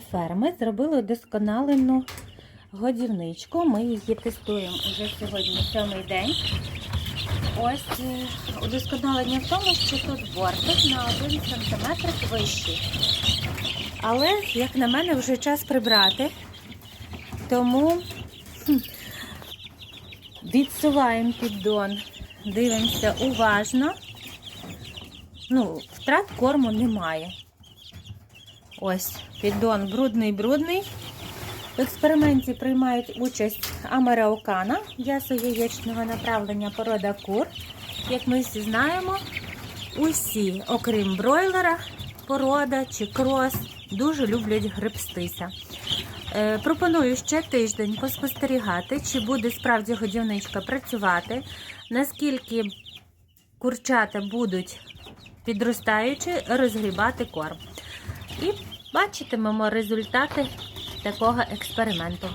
ферми зробили удосконалену годівничку. Ми її тестуємо вже сьогодні сьомий день. Ось е, удосконалення в тому, що тут бортик на 1 см вищий. Але, як на мене, вже час прибрати. Тому відсуваємо піддон, дивимося уважно. Ну, втрат корму немає. Ось піддон брудний-брудний. В експерименті приймають участь американа, м'ясо яєчного направлення порода кур. Як ми всі знаємо, усі, окрім бройлера, порода чи крос, дуже люблять гребстися. Е, пропоную ще тиждень поспостерігати, чи буде справді годівничка працювати, наскільки курчата будуть підростаючи розгрібати корм. І бачитимемо результати такого експерименту.